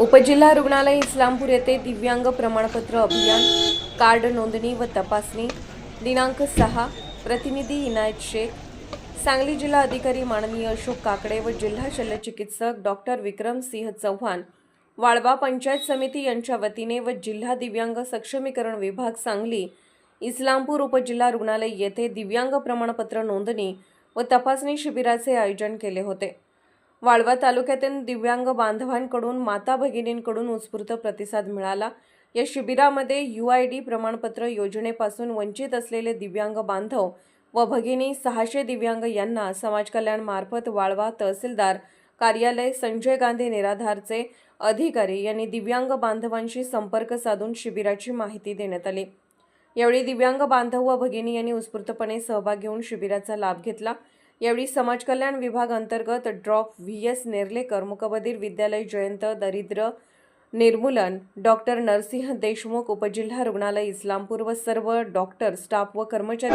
उपजिल्हा रुग्णालय इस्लामपूर येथे दिव्यांग प्रमाणपत्र अभियान कार्ड नोंदणी व तपासणी दिनांक सहा प्रतिनिधी इनायत शेख सांगली जिल्हा अधिकारी माननीय अशोक काकडे व जिल्हा शल्यचिकित्सक डॉक्टर विक्रम सिंह चव्हाण वाळवा पंचायत समिती यांच्या वतीने व जिल्हा दिव्यांग सक्षमीकरण विभाग सांगली इस्लामपूर उपजिल्हा रुग्णालय येथे दिव्यांग प्रमाणपत्र नोंदणी व तपासणी शिबिराचे आयोजन केले होते. वाळवा तालुक्यातील दिव्यांग बांधवांकडून माता भगिनींकडून उत्स्फूर्त प्रतिसाद मिळाला. या शिबिरामध्ये यू आय डी प्रमाणपत्र योजनेपासून वंचित असलेले दिव्यांग बांधव व भगिनी सहाशे दिव्यांग यांना समाज कल्याणमार्फत वाळवा तहसीलदार कार्यालय संजय गांधी निराधारचे अधिकारी यांनी दिव्यांग बांधवांशी संपर्क साधून शिबिराची माहिती देण्यात आली. यावेळी दिव्यांग बांधव व भगिनी यांनी उत्स्फूर्तपणे सहभाग घेऊन शिबिराचा लाभ घेतला. यावेळी समाज कल्याण विभाग अंतर्गत ड्रॉप व्ही एस नेर्लेकर मुकबधीर विद्यालय जयंत दरिद्र निर्मूलन डॉक्टर नरसिंह देशमुख उपजिल्हा रुग्णालय इस्लामपूर व सर्व डॉक्टर स्टाफ व कर्मचारी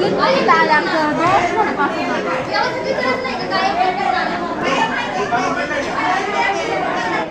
你可以拿两个多是我的